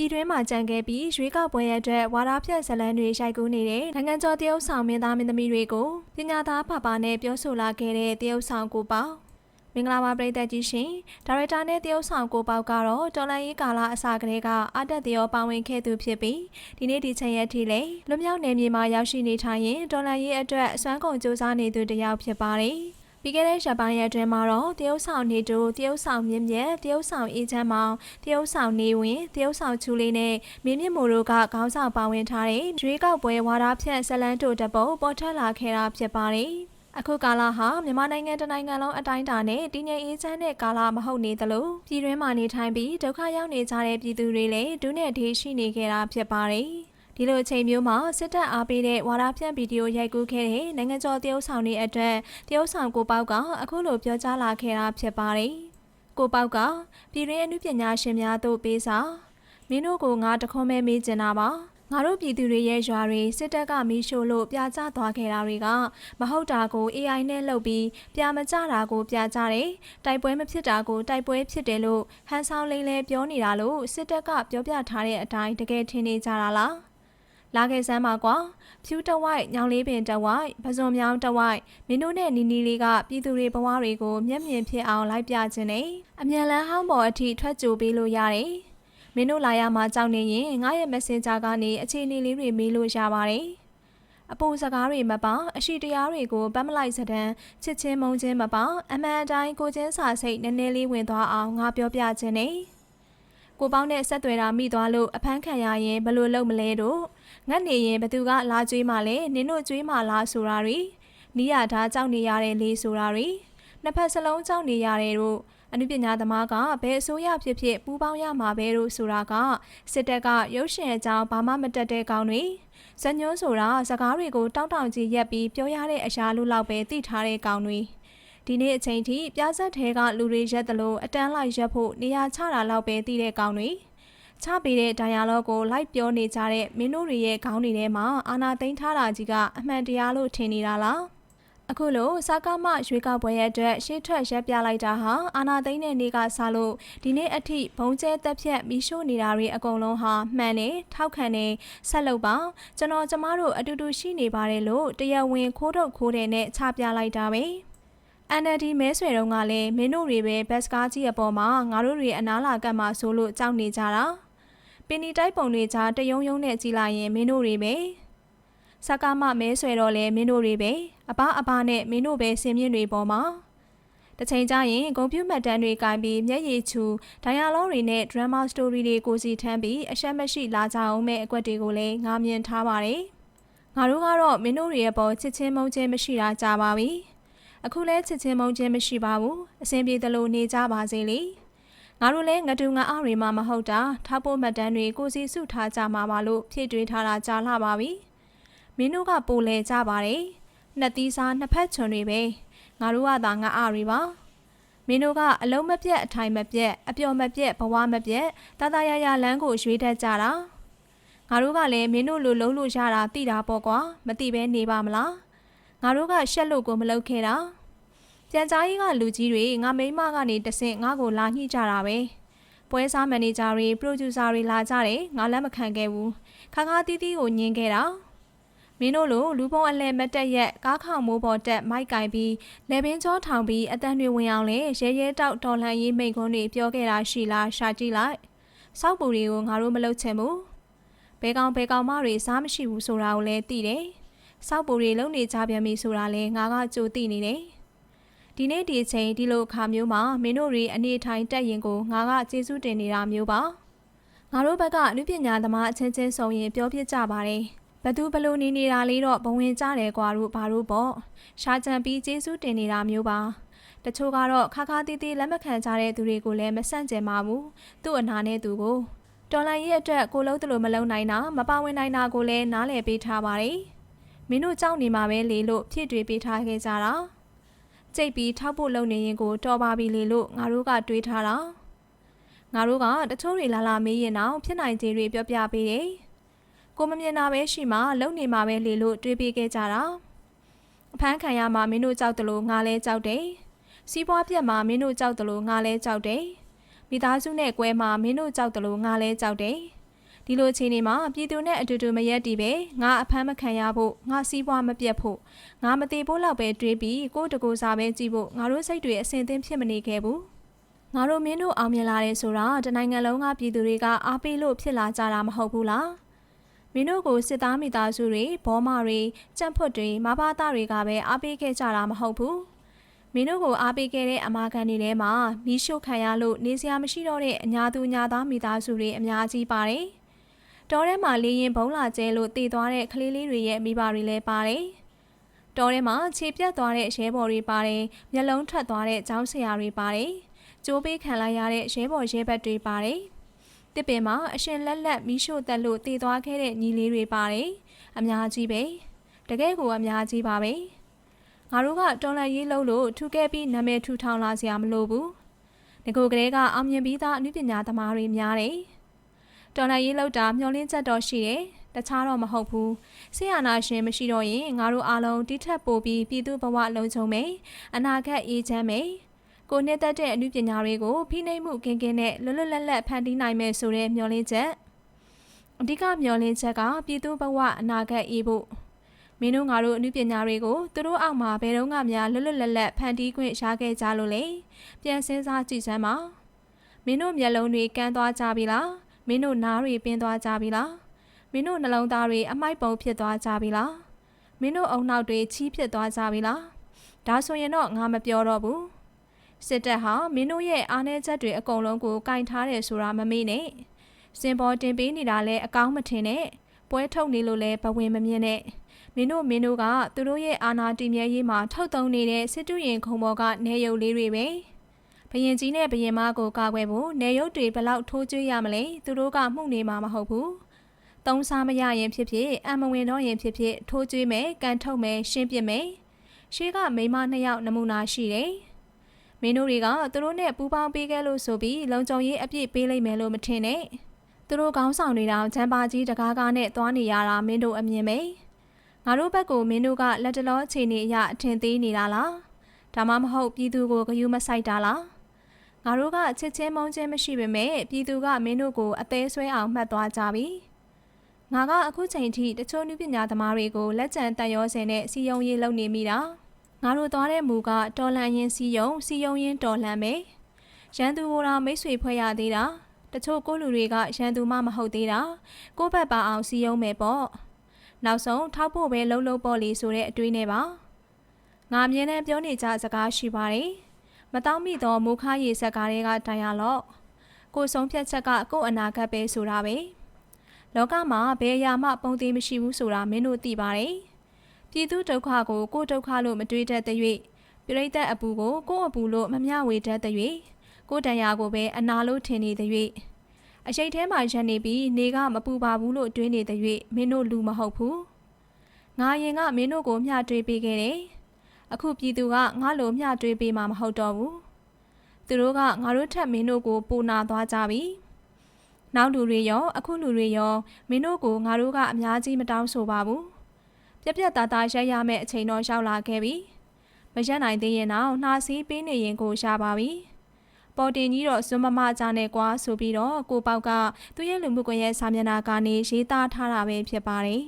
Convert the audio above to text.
ပြည်တွင်းမှာကြံခဲ့ပြီးရွေးကောက်ပွဲရတဲ့ဝါဒဖြန့်ဇလန်းတွေရိုက်ကူးနေတဲ့နိုင်ငံကျော်တရုတ်ဆောင်မင်းသားမင်းသမီးတွေကိုပညာသားဖပါနဲ့ပြောဆိုလာခဲ့တဲ့တရုတ်ဆောင်ကိုပေါ့မင်္ဂလာပါပရိသတ်ကြီးရှင်ဒါရိုက်တာနဲ့တရုတ်ဆောင်ကိုပေါက်ကတော့တော်လန်ရေးကာလအစကတည်းကအတက်တရောပါဝင်ခဲ့သူဖြစ်ပြီးဒီနေ့ဒီချိန်ရက်ထိလည်းလွတ်မြောက်နေမြေမှာရောက်ရှိနေထိုင်ရင်တော်လန်ရေးအတွက်အစွမ်းကုန်စူးစမ်းနေသူတစ်ယောက်ဖြစ်ပါတယ် ပြီးခဲ့တဲ့ရက်ပိုင်းရက်တွင်မှာတော့တရုတ်ဆောင်နေတူတရုတ်ဆောင်မြင့်မြတ်တရုတ်ဆောင်အေးချမ်းမောင်တရုတ်ဆောင်နေဝင်တရုတ်ဆောင်ချူလေးနဲ့မင်းမြင့်မိုတို့ကခေါင်းဆောင်ပါဝင်ထားတဲ့ရွေးကောက်ပွဲဝါဒဖြန့်ဇလန်းတို့တပုတ်ပေါ်ထွက်လာခဲ့တာဖြစ်ပါတယ်အခုကာလဟာမြန်မာနိုင်ငံတနိုင်ငံလုံးအတိုင်းအတာနဲ့တည်ငြိမ်အေးချမ်းတဲ့ကာလမဟုတ်နေသလိုပြည်တွင်းမှာနေထိုင်ပြီးဒုက္ခရောက်နေကြတဲ့ပြည်သူတွေလည်းဒုနဲ့ဒေးရှိနေကြတာဖြစ်ပါတယ်။ ဒီလိုအချိန်မျိုးမှာစစ်တပ်အားပေးတဲ့ဝါဒဖြန့်ဗီဒီယိုရိုက်ကူးခဲ့တဲ့နိုင်ငံကျော်တရုတ်ဆောင်တွေအတွက်တရုတ်ဆောင်ကိုပေါက်ကအခုလိုပြောကြားလာခဲ့တာဖြစ်ပါတယ်။ကိုပေါက်ကပြည်တွင်းအမှုပညာရှင်များတို့ပေးစာမင်းတို့ကိုငါတခွန်းမဲမေးချင်တာပါ။ငါတို့ပြည်သူတွေရဲ့ရွာတွေစစ်တပ်ကမီးရှို့လို့ပြာကျသွားခဲ့တာတွေကမဟုတ်တာကို AI နဲ့လှုပ်ပြီးပြာမကျတာကိုပြကြတယ်တိုက်ပွဲမဖြစ်တာကိုတိုက်ပွဲဖြစ်တယ်လို့ဟန်ဆောင်လိန်လဲပြောနေတာလို့စစ်တပ်ကပြောပြထားတဲ့အတိုင်းတကယ်ထင်နေကြတာလား လာခဲ့စမ်းပါကွာဖြူတဝိုက်ညောင်လေးပင်တဝိုက်ပဇွန်မြောင်းတဝိုက်မင်းတို့နဲ့နီနီလေးကပြည်သူတွေဘဝတွေကိုမျက်မြင်ဖြစ်အောင်လိုက်ပြခြင်းနဲ့အမြန်လန်းဟောင်းပေါ်အထိထွက်ကြိုပေးလို့ရတယ်မင်းတို့လာရမှာကြောက်နေရင်ငါရဲ့ Messenger ကနေအခြေအနေလေးတွေမေးလို့ရပါတယ်။အပူစကားတွေမပေါအရှိတရားတွေကိုပတ်မလိုက်စတဲ့ချစ်ချင်းမုန်းချင်းမပေါအမှန်အတိုင်းကိုချင်းစာစိတ်နည်းနည်းလေးဝင်သွားအောင်ငါပြောပြခြင်းနဲ့ကိုပေါင်းနဲ့ဆက်သွယ်တာမိသွားလို့အဖမ်းခံရရင်ဘလို့လုပ်မလဲတို့ ငတ်နေရင်ဘသူကလာကြွေးမှလဲနင်တို့ကြွေးမှလားဆိုတာတွေနီးရထားကြောက်နေရတဲ့လေးဆိုတာတွေနှစ်ဖက်စလုံးကြောက်နေရတယ်တို့အနုပညာသမားကဘယ်အစိုးရဖြစ်ဖြစ်ပူးပေါင်းရမှာပဲလို့ဆိုတာကစစ်တပ်ကရုပ်ရှင်အကြောင်းဘာမှမတက်တဲ့ကောင်းတွေဇညွန်းဆိုတာစကားတွေကိုတောက်တောင်ကြီးရက်ပြီးပြောရတဲ့အရာလူလောက်ပဲသိထားတဲ့ကောင်းတွေဒီနေ့အချိန်ထိပြဆက်ထဲကလူတွေရက်သလိုအတန်းလိုက်ရက်ဖို့နေရာချတာလောက်ပဲသိတဲ့ကောင်းတွေ ချပေးတဲ့ dialogue ကိုလိုက်ပြောနေကြတဲ့မင်းတို့တွေရဲ့ခေါင်းတွေထဲမှာအာနာသိမ်းထားတာကြီးကအမှန်တရားလို့ထင်နေတာလားအခုလိုစကားမရွေးကောက်ပွဲရဲ့အတွက်ရှေ့ထွက်ရက်ပြလိုက်တာဟာအာနာသိန်းတဲ့နေ့ကစလို့ဒီနေ့အထိဘုံကျဲတက်ဖြတ်ပြီးရှို့နေတာတွေအကုန်လုံးဟာမှန်တယ်ထောက်ခံတယ်ဆက်လုပ်ပါကျွန်တော်ကျမတို့အတူတူရှိနေပါတယ်လို့တရားဝင်ခိုးထုတ်ခိုးတယ်နဲ့ချပြလိုက်တာပဲ NLD မဲဆွယ်တုန်းကလည်းမင်းတို့တွေပဲဘက်စကားကြီးအပေါ်မှာငါတို့တွေအနားလာကတ်မှာဆိုလို့ကြောက်နေကြတာ ပင်နီတိုက်ပုံတွေကြားတယုံယုံနဲ့ကြည်လိုက်ရင်မင်းတို့တွေပဲစကားမမဲဆွဲတော့လဲမင်းတို့တွေပဲအပအပနဲ့မင်းတို့ပဲစင်မြင့်တွေပေါ်မှာတချိန်ကျရင်ဂုံပြူမှတ်တမ်းတွေကင်ပြီးမျက်ရည်ချူဒိုင်ယာလောတွေနဲ့ drama story တွေကိုစီထမ်းပြီးအရှက်မရှိလာကြအောင်မဲ့အကွက်တွေကိုလည်းငားမြင်ထားပါတယ်ငါတို့ကတော့မင်းတို့တွေရဲ့ပေါ်ချစ်ချင်းမုန်းချင်းမရှိတာကြပါပြီအခုလဲချစ်ချင်းမုန်းချင်းမရှိပါဘူးအဆင်ပြေသလိုနေကြပါစေလေ ငါတို့လည်းငတူငါအားတွေမှမဟုတ်တာထောက်ဖို့မှတ်တမ်းတွေကိုစီစုထားကြမှာပါလို့ဖြည့်တွေးထားတာကြားလာပါပြီမင်းတို့ကပိုလဲကြပါတယ်နှစ်သီးစားနှစ်ဖက်ချွန်တွေပဲငါတို့ကသာငါအားတွေပါမင်းတို့ကအလုံးမပြတ်အထိုင်မပြတ်အပျော်မပြတ်ဘဝမပြတ်တတရရလမ်းကိုရွေးတတ်ကြတာငါတို့ကလည်းမင်းတို့လိုလုံးလို့ရတာသိတာပေါ့ကွာမသိပဲနေပါမလားငါတို့ကရှက်လို့ကိုမလုပ်ခဲ့တာ ပြန်ကြားရေးကလူကြီးတွေငါမိမကနေတဆင့်ငါ့ကိုလာညှိကြတာပဲပွဲစားမန်နေဂျာတွေပရိုဂျူဆာတွေလာကြတယ်ငါလက်မခံခဲ့ဘူးခါခါတီးတီးကိုညင်းခဲ့တာမင်းတို့လိုလူပုံအလဲမတက်ရက်ကားခေါမိုးပေါ်တက်မိုက်ကင်ပြီးလေပင်ကျောထောင်ပြီးအတန်တွေဝင်အောင်လေရဲရဲတောက်တော်လှန်ရေးမိန့်ခွန်းတွေပြောခဲ့တာရှိလားရှာကြည့်လိုက်စောက်ပူတွေကိုငါတို့မလုပ်ချင်ဘူးဘဲကောင်ဘဲကောင်မတွေစားမရှိဘူးဆိုတာကိုလည်းသိတယ်စောက်ပူတွေလုံနေကြပြန်ပြီဆိုတာလဲငါကကြိုသိနေတယ် ဒီနေ့ဒီအချိန်ဒီလိုအခါမျိုးမှာမင်းတို့တွေအနေထိုင်တက်ရင်ကိုငါကကျေးဇူးတင်နေတာမျိုးပါငါတို့ဘက်ကအနုပညာသမားအချင်းချင်းဆုံရင်ပြောပြကြပါတယ်ဘသူဘလို့နေနေတာလေးတော့ဘဝင်ကြတယ်ကွာတို့ဘာလို့ပေါ့ရှားကြံပြီးကျေးဇူးတင်နေတာမျိုးပါတချို့ကတော့ခါခါတီးတီးလက်မခံကြတဲ့သူတွေကိုလည်းမဆန့်ကျင်ပါဘူးသူ့အနာနဲ့သူကိုတော်လိုင်းရဲ့အတွက်ကိုလုံးတလို့မလုံးနိုင်တာမပါဝင်နိုင်တာကိုလည်းနားလည်ပေးထားပါတယ်မင်းတို့ကြောက်နေမှာပဲလေလို့ဖြစ်တွေပေးထားခဲ့ကြတာ ကြိတ်ပြီးထောက်ဖို့လုံနေရင်ကိုတော်ပါပြီလေလို့ငါတို့ကတွေးထားတာငါတို့ကတချို့တွေလာလာမေးရင်တော့ဖြစ်နိုင်ခြေတွေပြောပြပေးတယ်ကိုမမြင်တာပဲရှိမှလုံနေမှာပဲလေလို့တွေးပေးခဲ့ကြတာအဖမ်းခံရမှာမင်းတို့ကြောက်တယ်လို့ငါလဲကြောက်တယ်စီးပွားပြက်မှာမင်းတို့ကြောက်တယ်လို့ငါလဲကြောက်တယ်မိသားစုနဲ့ကွဲမှာမင်းတို့ကြောက်တယ်လို့ငါလဲကြောက်တယ် ဒီလိုအခြေအနေမှာပြည်သူနဲ့အတူတူမရက်တီပဲငါအဖမ်းမခံရဖို့ငါစီးပွားမပြတ်ဖို့ငါမသေးဖို့လောက်ပဲတွေးပြီးကိုယ့်တကူစားပဲကြည့်ဖို့ငါတို့စိတ်တွေအဆင်သင့်ဖြစ်မနေခဲ့ဘူးငါတို့မင်းတို့အောင်မြင်လာတယ်ဆိုတာတနိုင်ငံလုံးကပြည်သူတွေကအားပေးလို့ဖြစ်လာကြတာမဟုတ်ဘူးလားမင်းတို့ကိုစစ်သားမိသားစုတွေဘောမတွေကြက်ဖွတ်တွေမဘာသားတွေကပဲအားပေးခဲ့ကြတာမဟုတ်ဘူးမင်းတို့ကိုအားပေးခဲ့တဲ့အမာခံတွေထဲမှာမီးရှို့ခံရလို့နေစရာမရှိတော့တဲ့အညာသူညာသားမိသားစုတွေအများကြီးပါတယ် တောထဲမှာလေရင်ဘုံလာကျဲလို့တည်သွားတဲ့ကလေးလေးတွေရဲ့မိဘတွေလည်းပါတယ်တောထဲမှာခြေပြတ်သွားတဲ့ရဲဘော်တွေပါတယ်မျက်လုံးထွက်သွားတဲ့ကျောင်းဆရာတွေပါတယ်ကျိုးပေးခံလိုက်ရတဲ့ရဲဘော်ရဲဘက်တွေပါတယ်။တစ်ပင်မှာအရှင်လက်လက်မီးရှို့တက်လို့တည်သွားခဲ့တဲ့ညီလေးတွေပါတယ်။အများကြီးပဲ။တကယ်ကိုအများကြီးပါပဲ။ငါတို့ကတော်လန်ရေးလုံးလို့ထူခဲ့ပြီးနာမည်ထူထောင်လာစရာမလိုဘူး။ဒီကိုကလေးကအောင်မြင်ပြီးသားအနုပညာသမားတွေများတယ်။ တော်လန်ရေးလောက်တာမျောလင်းချက်တော့ရှိတယ်။တခြားတော့မဟုတ်ဘူး။ဆေးရနာရှင်မရှိတော့ရင်ငါတို့အားလုံးတိထက်ပိုပြီးပြည်သူဘဝလုံးချုံမယ်။အနာဂတ်အေးချမ်းမယ်။ကိုနှစ်သက်တဲ့အမှုပညာတွေကိုဖိနှိပ်မှုကင်းကင်းနဲ့လွတ်လွတ်လပ်လပ်ဖန်တီးနိုင်မယ်ဆိုတဲ့မျှော်လင့်ချက်အဓိကမျှော်လင့်ချက်ကပြည်သူဘဝအနာဂတ်အေးဖို့မင်းတို့ငါတို့အမှုပညာတွေကိုသူတို့အောက်မှာဘယ်တော့မှများလွတ်လွတ်လပ်လပ်ဖန်တီးခွင့်ရခဲ့ကြလို့လေပြန်စင်းစားကြည့်စမ်းပါမင်းတို့မျက်လုံးတွေကန်းသွားကြပြီလား မင်းတို့နားတွေပင်းသွားကြပြီလားမင်းတို့နှလုံးသားတွေအမိုက်ပုံဖြစ်သွားကြပြီလားမင်းတို့အုံနောက်တွေချီးဖြစ်သွားကြပြီလားဒါဆိုရင်တော့ငါမပြောတော့ဘူးစစ်တပ်ဟာမင်းတို့ရဲ့အားနည်းချက်တွေအကုန်လုံးကိုကင်ထားတယ်ဆိုတာမမေ့နဲ့စင်ပေါ်တင်ပေးနေတာလည်းအကောင်းမထင်နဲ့ပွဲထုတ်နေလို့လည်းဘဝင်မမြင်နဲ့မင်းတို့မင်းတို့ကသူတို့ရဲ့အာဏာတည်မြဲရေးမှာထုတ်သုံးနေတဲ့စစ်တူရင်ခုံပေါ်ကနေရုပ်လေးတွေပဲ ဘရင်ကြီးနဲ့ဘရင်မကိုကာကွယ်ဖို့နေရုပ်တွေဘလောက်ထိုးကျွေးရမလဲသူတို့ကမှုနေမှာမဟုတ်ဘူးသုံးစားမရရင်ဖြစ်ဖြစ်အမဝင်တော့ရင်ဖြစ်ဖြစ်ထိုးကျွေးမယ်ကန်ထုတ်မယ်ရှင်းပစ်မယ်ရှေးကမိမနှစ်ယောက်နမူနာရှိတယ်မင်းတို့တွေကသူတို့နဲ့ပူးပေါင်းပေးခဲ့လို့ဆိုပြီးလုံခြုံရေးအပြည့်ပေးလိုက်မယ်လို့မထင်နဲ့သူတို့ကောင်းဆောင်တွေတောင်ချမ်းပါကြီးတကားကားနဲ့သွားနေရတာမင်းတို့အမြင်ပဲငါတို့ဘက်ကိုမင်းတို့ကလက်တလောအခြေအနေအရအထင်သေးနေတာလားဒါမှမဟုတ်ပြည်သူကိုဂယုမဆိုင်တာလား ငါတို့ကချစ်ချင်းမုန်းချင်းမရှိပေမဲ့ပြည်သူကမင်းတို့ကိုအသေးဆွဲအောင်မှတ်သွားကြပြီငါကအခုချိန်ထိတချို့နုပညာသမားတွေကိုလက်ကျန်တန်ရောစင်နဲ့စီယုံရေးလုပ်နေမိတာငါတို့သွားတဲ့မူကတော်လန်ရင်စီယုံစီယုံရင်တော်လန်ပဲရန်သူကိုတော့မိတ်ဆွေဖွဲ့ရသေးတာတချို့ကိုလူတွေကရန်သူမှမဟုတ်သေးတာကိုဘက်ပါအောင်စီယုံမယ်ပေါ့နောက်ဆုံးထောက်ဖို့ပဲလှုပ်လှုပ်ပေါ့လေဆိုတဲ့အတွေးနဲ့ပါငါမြင်နဲ့ပြောနေကြစကားရှိပါတယ် မတောင်းမိသောမူခရေဆက်ကားတွေကတိုင်ရလော့ကိုဆုံးဖြတ်ချက်ကကို့အနာဂတ်ပဲဆိုတာပဲလောကမှာဘယ်အရာမှပုံသေးမရှိဘူးဆိုတာမင်းတို့သိပါတယ်ပြည်သူဒုက္ခကိုကိုဒုက္ခလို့မတွေးတတ်တဲ့၍ပြိဋတ်အပူကိုကိုအပူလို့မမျှဝေတတ်တဲ့၍ကိုတန်ရာကိုပဲအနာလို့ထင်နေတဲ့၍အရှိတ်ထဲမှာရက်နေပြီးနေကမပူပါဘူးလို့တွေးနေတဲ့၍မင်းတို့လူမဟုတ်ဘူးငါရင်ကမင်းတို့ကိုမျှတွေးပေးခဲ့တယ် အခုပြည်သူကငါလိုမျှတွေးပေးမှာမဟုတ်တော့ဘူးသူတို့ကငါတို့ထက်မင်းတို့ကိုပူနာသွားကြပြီနောက်လူတွေရောအခုလူတွေရောမင်းတို့ကိုငါတို့ကအများကြီးမတောင်းဆိုပါဘူးပြက်ပြက်သားသားရိုက်ရမယ့်အချိန်တော့ရောက်လာခဲ့ပြီမရက်နိုင်သေးရင်တော့နှာစီးပေးနေရင်ကိုရပါပြီပေါ်တင်ကြီးတော့စွမမကြနဲ့ကွာဆိုပြီးတော့ကိုပေါက်ကသူ့ရဲ့လူမှုကွန်ရက်စာမျက်နှာကနေရေးသားထားတာပဲဖြစ်ပါတယ်